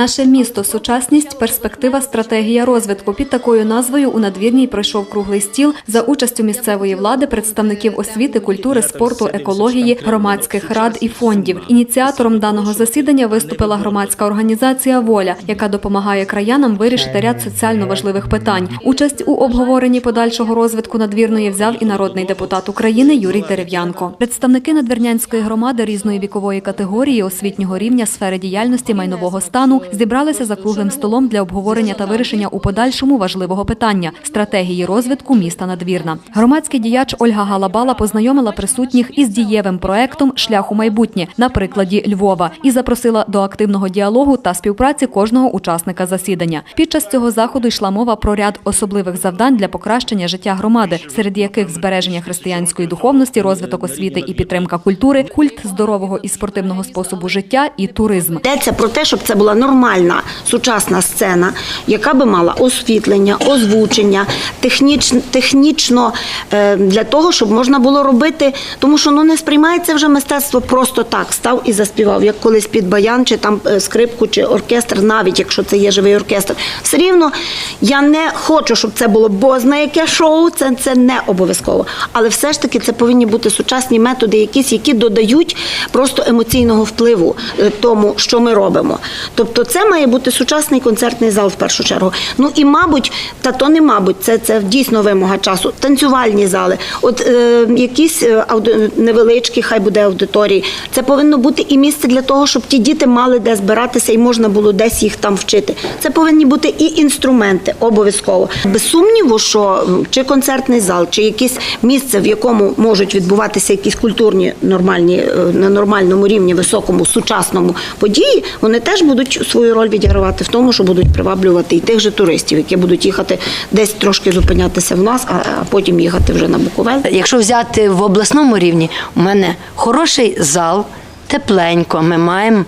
Наше місто, сучасність, перспектива, стратегія розвитку. Під такою назвою у надвірній пройшов круглий стіл за участю місцевої влади, представників освіти, культури, спорту, екології, громадських рад і фондів. Ініціатором даного засідання виступила громадська організація Воля, яка допомагає краянам вирішити ряд соціально важливих питань. Участь у обговоренні подальшого розвитку надвірної взяв і народний депутат України Юрій Дерев'янко. Представники надвірнянської громади різної вікової категорії, освітнього рівня, сфери діяльності, майнового стану зібралися за круглим столом для обговорення та вирішення у подальшому важливого питання стратегії розвитку міста Надвірна. Громадський діяч Ольга Галабала познайомила присутніх із дієвим проектом Шлях у майбутнє на прикладі Львова і запросила до активного діалогу та співпраці кожного учасника засідання. Під час цього заходу йшла мова про ряд особливих завдань для покращення життя громади, серед яких збереження християнської духовності, розвиток освіти і підтримка культури, культ здорового і спортивного способу життя і туризм. Йдеться про те, щоб це була нормальна сучасна сцена, яка би мала освітлення, озвучення, техніч, технічно е, для того, щоб можна було робити, тому що ну не сприймається вже мистецтво просто так, став і заспівав, як колись під баян, чи там е, скрипку, чи оркестр, навіть якщо це є живий оркестр. Все рівно я не хочу, щоб це було бозна яке шоу, це, це не обов'язково. Але все ж таки це повинні бути сучасні методи, якісь, які додають просто емоційного впливу е, тому, що ми робимо. Тобто, це має бути сучасний концертний зал в першу чергу. Ну і мабуть, та то не мабуть, це, це дійсно вимога часу. Танцювальні зали, от е, якісь е, ауди- невеличкі, хай буде аудиторії. Це повинно бути і місце для того, щоб ті діти мали де збиратися і можна було десь їх там вчити. Це повинні бути і інструменти обов'язково. Без сумніву, що чи концертний зал, чи якесь місце, в якому можуть відбуватися якісь культурні нормальні е, на нормальному рівні, високому, сучасному події, вони теж будуть свою роль відігравати в тому, що будуть приваблювати і тих же туристів, які будуть їхати десь трошки зупинятися в нас, а, потім їхати вже на Буковель. Якщо взяти в обласному рівні, у мене хороший зал. Тепленько, ми маємо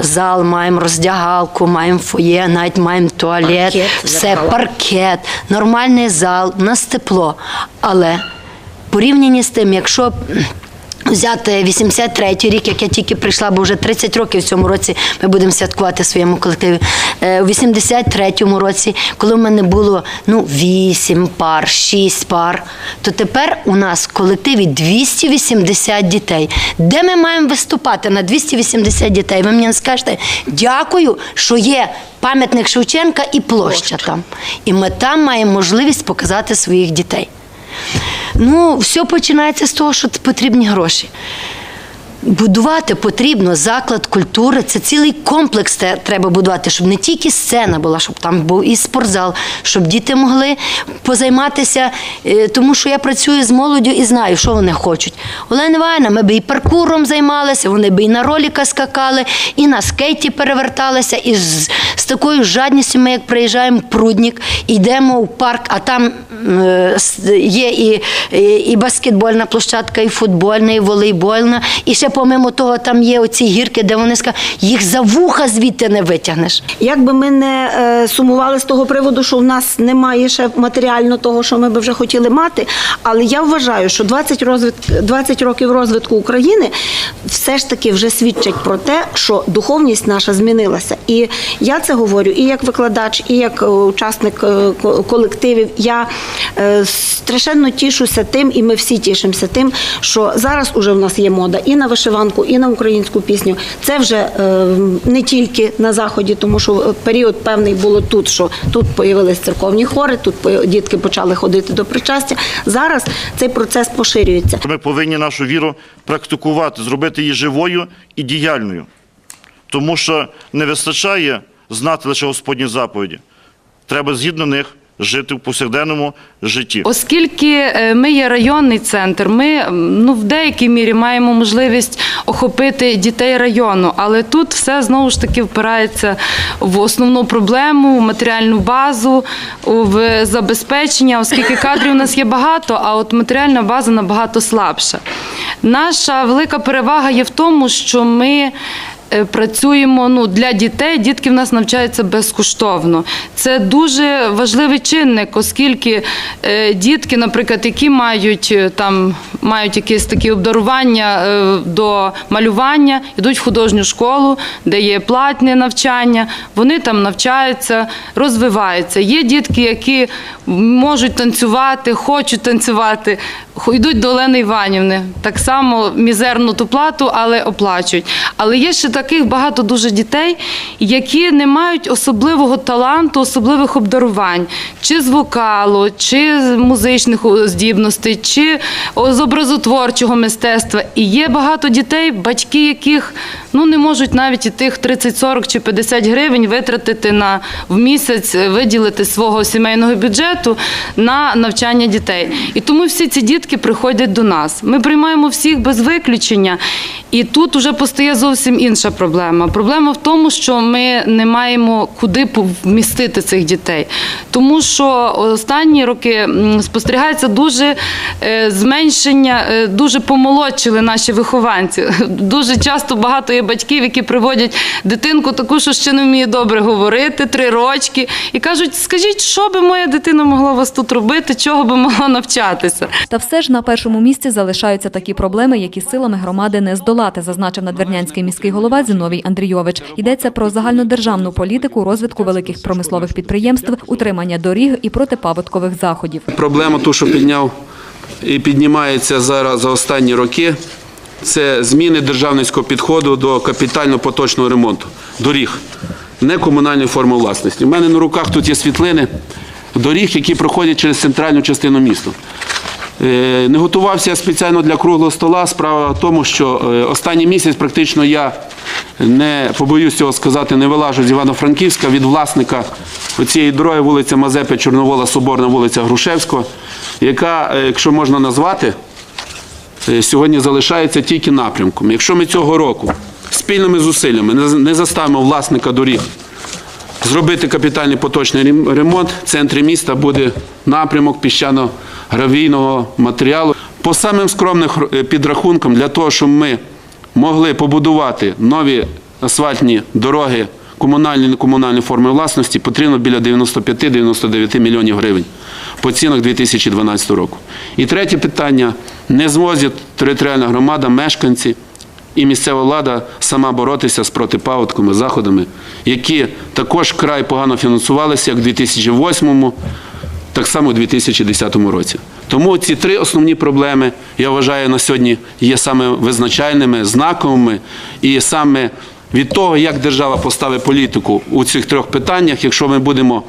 зал, маємо роздягалку, маємо фоє, навіть маємо туалет, Паркет, все, зеркала. паркет, нормальний зал, у нас тепло. Але порівняні з тим, якщо взяти 83-й рік, як я тільки прийшла, бо вже 30 років в цьому році ми будемо святкувати в своєму колективі. Е, У 83-му році, коли в мене було ну, 8 пар, 6 пар, то тепер у нас в колективі 280 дітей. Де ми маємо виступати на 280 дітей? Ви мені скажете, дякую, що є пам'ятник Шевченка і площа там. І ми там маємо можливість показати своїх дітей. Ну, все починається з того, що потрібні гроші. Будувати потрібно заклад культури. Це цілий комплекс треба будувати, щоб не тільки сцена була, щоб там був і спортзал, щоб діти могли позайматися. е, Тому що я працюю з молоддю і знаю, що вони хочуть. Олена Івановна, ми би і паркуром займалися, вони би і на роліка скакали, і на скейті переверталися. І з, з такою жадністю ми, як приїжджаємо в Пруднік, йдемо в парк, а там е, є і, і, і баскетбольна площадка, і футбольна, і волейбольна. І ще помимо того, там є оці гірки, де вони скажуть, їх за вуха звідти не витягнеш. Як би ми не е, сумували з того приводу, що в нас немає ще матеріально того, що ми би вже хотіли мати, але я вважаю, що 20, розвит... 20 років розвитку України все ж таки вже свідчать про те, що духовність наша змінилася. І я це говорю і як викладач, і як е, учасник е, колективів. Я страшенно тішуся тим, і ми всі тішимося тим, що зараз уже в нас є мода і на вишиванку, і на українську пісню. Це вже е, не тільки на заході, тому що е, період певний було тут, що тут появились церковні хори, тут дітки почали ходити до причастя. Зараз цей процес поширюється. Ми повинні нашу віру практикувати, зробити її живою і діяльною. Тому що не вистачає знати лише Господні заповіді. Треба згідно них жити в повсякденному житті. Оскільки е, ми є районний центр, ми ну, в деякій мірі маємо можливість охопити дітей району, але тут все знову ж таки впирається в основну проблему, в матеріальну базу, в забезпечення, оскільки кадрів у нас є багато, а от матеріальна база набагато слабша. Наша велика перевага є в тому, що ми працюємо ну, для дітей. Дітки в нас навчаються безкоштовно. Це дуже важливий чинник, оскільки е, дітки, наприклад, які мають е, там мають якісь такі обдарування е, до малювання, йдуть в художню школу, де є платне навчання. Вони там навчаються, розвиваються. Є дітки, які можуть танцювати, хочуть танцювати, йдуть до Олени Іванівни. Так само мізерну ту плату, але оплачують. Але є ще таких багато дуже дітей, які не мають особливого таланту, особливих обдарувань, чи з вокалу, чи з музичних здібностей, чи з образотворчого мистецтва. І є багато дітей, батьки яких ну не можуть навіть і тих 30, 40 чи 50 гривень витратити на в місяць, е, виділити свого сімейного бюджету на навчання дітей. І тому всі ці дітки приходять до нас. Ми приймаємо всіх без виключення. І тут вже постає зовсім інша проблема. Проблема в тому, що ми не маємо куди вмістити цих дітей. Тому що останні роки спостерігається дуже е, зменшення, е, дуже помолодшили наші вихованці. Дуже часто багато є батьків, які приводять дитинку таку, що ще не вміє добре говорити, три рочки, і кажуть: скажіть, що би моя дитина могла вас тут робити, чого би могла навчатися. Та все ж на першому місці залишаються такі проблеми, які силами громади не здолати, зазначив надвірнянський міський голова Зіновій Андрійович. Йдеться про загальнодержавну політику розвитку великих промислових підприємств, утримання доріг і протипаводкових заходів. Проблема, ту, що підняв і піднімається зараз за останні роки, це зміни державницького підходу до капітально-поточного ремонту доріг, не комунальної форми власності. У мене на руках тут є світлини доріг, які проходять через центральну частину міста. Е, Не готувався я спеціально для круглого стола. Справа в тому, що е, останній місяць практично я не побоюсь цього сказати, не вилажу з Івано-Франківська від власника цієї дороги, вулиця Мазепи, Чорновола, Соборна, вулиця Грушевського, яка, е, якщо можна назвати, сьогодні залишається тільки напрямком. Якщо ми цього року спільними зусиллями не- заставимо власника доріг зробити капітальний поточний ремонт, в центрі міста буде напрямок піщано-гравійного матеріалу. По самим скромним е, підрахункам, для того, щоб ми могли побудувати нові асфальтні дороги комунальні і некомунальної форми власності, потрібно біля 95-99 мільйонів гривень по цінах 2012 року. І третє питання: не зможе територіальна громада, мешканці і місцева влада сама боротися з протипаводковими заходами, які також край погано фінансувалися, як у 2008 так само у 2010 році. Тому ці три основні проблеми, я вважаю, на сьогодні є саме визначальними, знаковими, і саме від того, як держава поставить політику у цих трьох питаннях, якщо ми будемо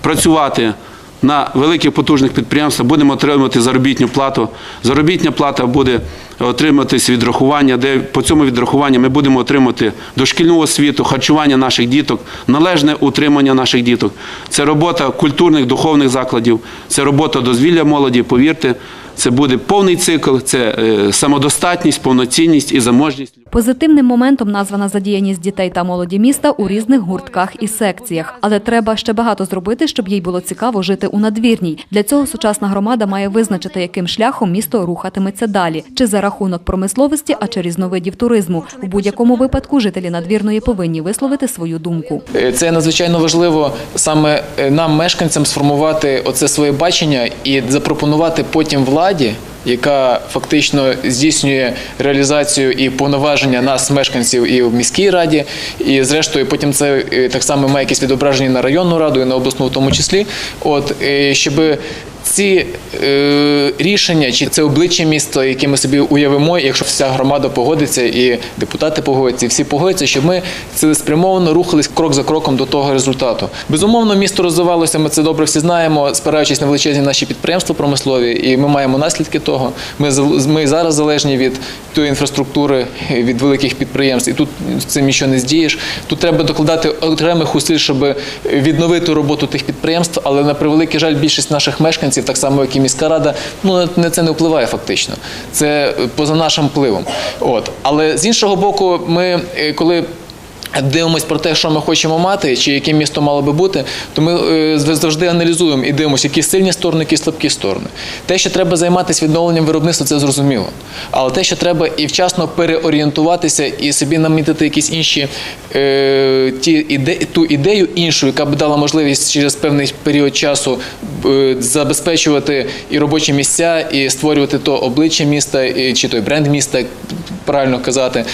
працювати на великих потужних підприємствах, будемо отримувати заробітну плату. Заробітня плата буде отриматись відрахування, де по цьому відрахуванню ми будемо отримати дошкільну освіту, харчування наших діток, належне утримання наших діток. Це робота культурних, духовних закладів, це робота дозвілля молоді. Повірте, це буде повний цикл, це е, самодостатність, повноцінність і заможність. Позитивним моментом названа задіяність дітей та молоді міста у різних гуртках і секціях. Але треба ще багато зробити, щоб їй було цікаво жити у надвірній. Для цього сучасна громада має визначити, яким шляхом місто рухатиметься далі, чи за рахунок промисловості, а чи різновидів туризму. У будь-якому випадку жителі надвірної повинні висловити свою думку. Е, Це надзвичайно важливо саме е, нам, мешканцям, сформувати оце своє бачення і запропонувати потім владі, яка фактично здійснює реалізацію і повноваження нас, мешканців, і в міській раді, і зрештою потім це е, так само має якесь відображення на районну раду і на обласну в тому числі. От е, щоб ці е, рішення чи це обличчя міста, яке ми собі уявимо, якщо вся громада погодиться, і депутати погодяться, і всі погодяться, щоб ми цілеспрямовано рухались крок за кроком до того результату. Безумовно, місто розвивалося. Ми це добре всі знаємо, спираючись на величезні наші підприємства промислові, і ми маємо наслідки того. Ми ми зараз залежні від тої інфраструктури, від великих підприємств, і тут цим нічого не здієш. Тут треба докладати окремих усиль, щоб відновити роботу тих підприємств, але на превеликий жаль, більшість наших мешканців, так само як і міська рада, ну на це не впливає фактично. Це поза нашим впливом. От але з іншого боку, ми е, коли дивимось про те, що ми хочемо мати, чи яке місто мало би бути, то ми е, завжди аналізуємо і дивимося, які сильні сторони, які слабкі сторони. Те, що треба займатися відновленням виробництва, це зрозуміло. Але те, що треба і вчасно переорієнтуватися і собі намітити якісь інші е, ті іде, ту ідею іншу, яка б дала можливість через певний період часу е, забезпечувати і робочі місця, і створювати то обличчя міста, і, чи той бренд міста, як правильно казати,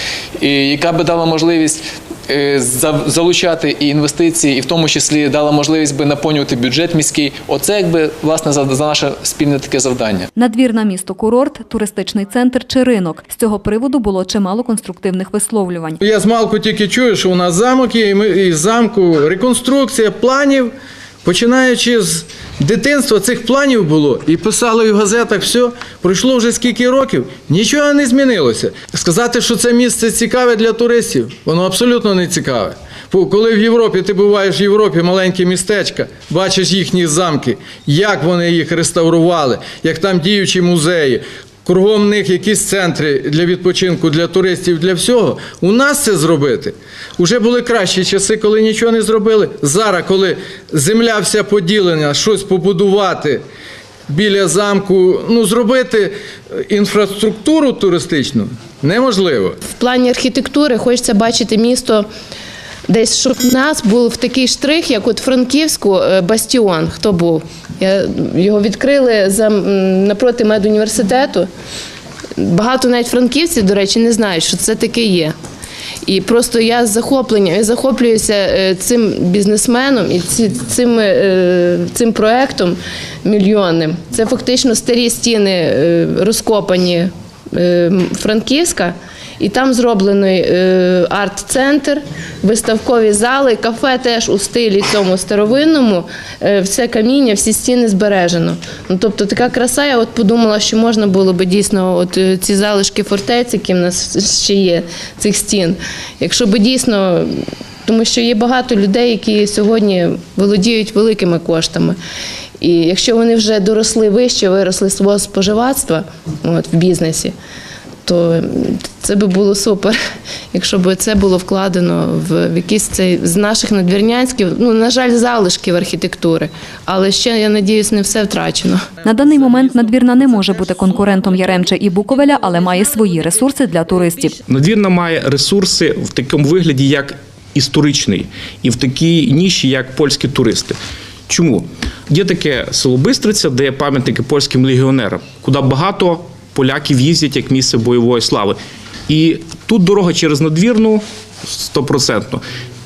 і яка би дала можливість е, залучати і інвестиції, і в тому числі дала можливість би наповнювати бюджет міський. Оце якби власне за, за наше спільне таке завдання. Надвірна місто курорт, туристичний центр чи ринок. З цього приводу було чимало конструктивних висловлювань. Я з малку тільки чую, що у нас замок є, і ми із замку реконструкція планів. Починаючи з дитинства цих планів було і писали в газетах все. Пройшло вже скільки років, нічого не змінилося. Сказати, що це місце цікаве для туристів, воно абсолютно не цікаве. Коли в Європі ти буваєш в Європі, маленьке містечка, бачиш їхні замки, як вони їх реставрували, як там діючі музеї, кругом них якісь центри для відпочинку, для туристів, для всього. У нас це зробити. Уже були кращі часи, коли нічого не зробили. Зараз, коли земля вся поділена, щось побудувати біля замку, ну зробити е, інфраструктуру туристичну неможливо. В плані архітектури хочеться бачити місто. Десь щоб в нас був такий штрих, як от Франківську е, Бастіон. Хто був? Його відкрили за, напроти медуніверситету. Багато навіть франківців, до речі, не знають, що це таке є. І просто я з захопленням я захоплююся е, цим бізнесменом і цим, е, цим проектом мільйонним. Це фактично старі стіни розкопані Франківська. І там зроблений е, арт-центр, виставкові зали, кафе теж у стилі цьому старовинному. Е, все каміння, всі стіни збережено. Ну, тобто така краса, я подумала, що можна було би дійсно е, ці залишки фортець, які в нас ще є, цих стін. Якщо би дійсно, тому що є багато людей, які сьогодні володіють великими коштами. І якщо вони вже доросли вище, виросли свого споживацтва в бізнесі, то це би було супер, якщо б це було вкладено в якийсь цей з наших надвірнянських, ну на жаль, залишків архітектури. Але ще я надіюсь, не все втрачено. На даний момент надвірна не може бути конкурентом Яремча і Буковеля, але має свої ресурси для туристів. Надвірна має ресурси в такому вигляді, як історичний, і в такій ніші, як польські туристи. Чому? Є таке село Бистриця, де є пам'ятники польським легіонерам, куди багато поляків їздять як місце бойової слави. І тут дорога через надвірну стопроцентно.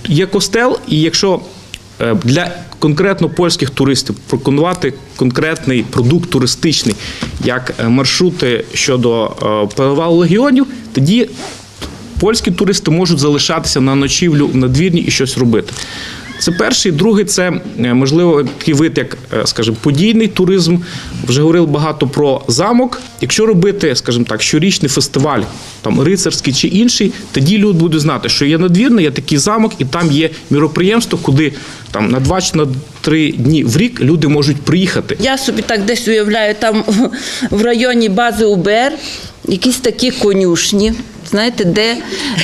Є костел, і якщо е, для конкретно польських туристів пропонувати конкретний продукт туристичний, як е, маршрути щодо е, перевалу легіонів, тоді польські туристи можуть залишатися на ночівлю в надвірні і щось робити. Це перший, другий це е, можливо такий вид, як, е, скажімо, подійний туризм. Вже говорили багато про замок. Якщо робити, скажімо так, щорічний фестиваль, там рицарський чи інший, тоді люди будуть знати, що є надвірна, є такий замок, і там є міроприємство, куди там на два чи на три дні в рік люди можуть приїхати. Я собі так десь уявляю, там в районі бази УБР якісь такі конюшні. Знаєте, де,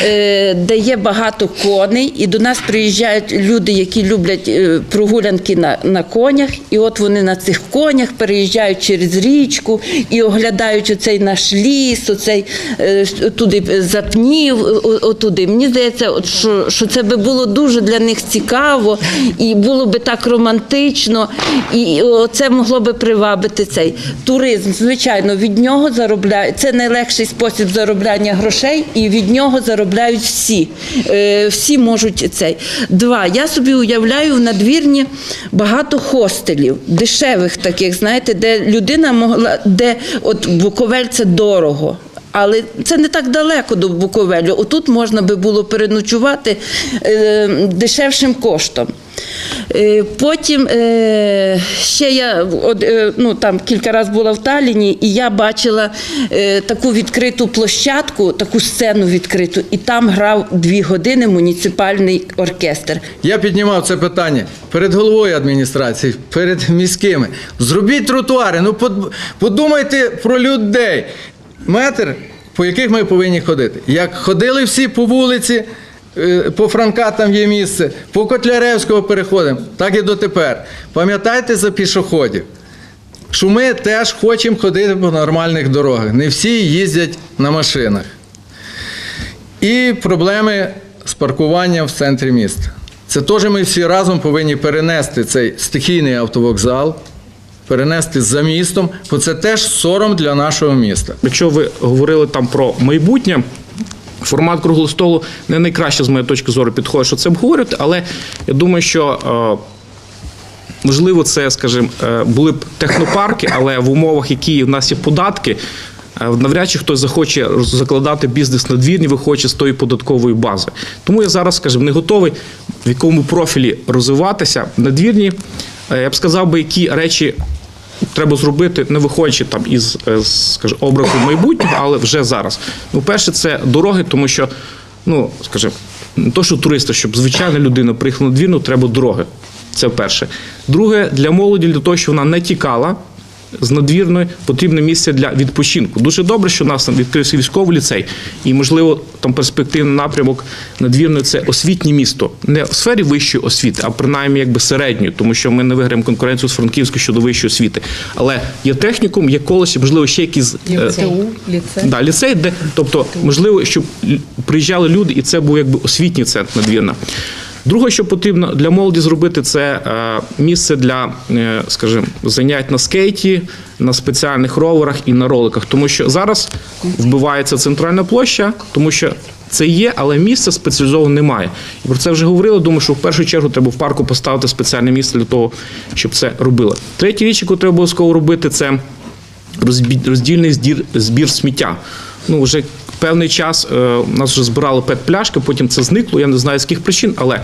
е, де є багато коней, і до нас приїжджають люди, які люблять е, прогулянки на, на конях. І от вони на цих конях переїжджають через річку і оглядають оцей наш ліс, оцей е, туди запнів, отуди. Мені здається, от що, що це би було дуже для них цікаво, і було би так романтично, і це могло би привабити цей туризм. Звичайно, від нього заробляють. Це найлегший спосіб заробляння грошей, і від нього заробляють всі. Е, Всі можуть цей. Два. Я собі уявляю в надвірні багато хостелів, дешевих таких, знаєте, де людина могла, де от Буковель це дорого. Але це не так далеко до Буковелю. Отут можна би було переночувати е, дешевшим коштом. Е, Потім е, ще я ну, там кілька разів була в Талліні, і я бачила таку відкриту площадку, таку сцену відкриту, і там грав дві години муніципальний оркестр. Я піднімав це питання перед головою адміністрації, перед міськими. Зробіть тротуари. Ну подумайте про людей. Метр, по яких ми повинні ходити. Як ходили всі по вулиці, е, по Франка там є місце, по Котляревського переходимо, так і дотепер. Пам'ятайте за пішоходів, що ми теж хочемо ходити по нормальних дорогах. Не всі їздять на машинах. І проблеми з паркуванням в центрі міста. Це теж ми всі разом повинні перенести цей стихійний автовокзал, перенести за містом, бо це теж сором для нашого міста. Якщо ви говорили там про майбутнє, формат круглого столу не найкраще з моєї точки зору підходить, що це обговорювати, але я думаю, що. е, Можливо, це, скажімо, е, були б технопарки, але в умовах, які в нас є податки, е, навряд чи хтось захоче закладати бізнес на двірні, виходячи з тої податкової бази. Тому я зараз, скажімо, не готовий в якому профілі розвиватися надвірні. Е, Я б сказав би, які речі треба зробити, не виходячи там із е, скажімо, образу майбутнього, але вже зараз. Ну, перше, це дороги, тому що, ну, скажімо, не то, що туристи, щоб звичайна людина приїхала на двірну, треба дороги. Це перше. Друге, для молоді, для того, щоб вона не тікала з надвірної, потрібне місце для відпочинку. Дуже добре, що у нас там відкрився військовий ліцей, і, можливо, там перспективний напрямок надвірної це освітнє місто. Не в сфері вищої освіти, а принаймні якби середньої, тому що ми не виграємо конкуренцію з Франківською щодо вищої освіти. Але є технікум, є коледж, і, можливо, ще якісь е, Да, ліцей, де, тобто, можливо, щоб приїжджали люди, і це був якби освітній центр надвірна. Друге, що потрібно для молоді зробити, це е, місце для, е, скажімо, занять на скейті, на спеціальних роверах і на роликах. Тому що зараз вбивається центральна площа, тому що це є, але місця спеціалізованого немає. І про це вже говорили. Думаю, що в першу чергу треба в парку поставити спеціальне місце для того, щоб це робили. Третя річ, яку треба обов'язково робити, це роздільний збір, сміття. Ну, вже певний час е, у нас вже збирали пет-пляшки, потім це зникло. Я не знаю з яких причин, але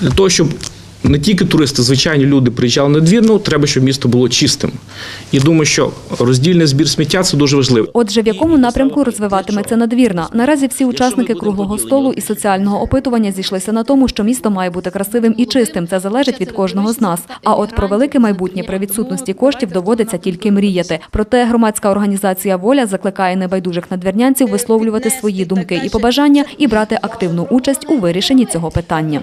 для того, щоб не тільки туристи, звичайні люди приїжджали на двірну, треба, щоб місто було чистим. І думаю, що роздільний збір сміття це дуже важливо. Отже, в якому напрямку розвиватиметься надвірна? Наразі всі учасники круглого столу і соціального опитування зійшлися на тому, що місто має бути красивим і чистим. Це залежить від кожного з нас. А от про велике майбутнє при відсутності коштів доводиться тільки мріяти. Проте громадська організація Воля закликає небайдужих надвірнянців висловлювати свої думки і побажання і брати активну участь у вирішенні цього питання.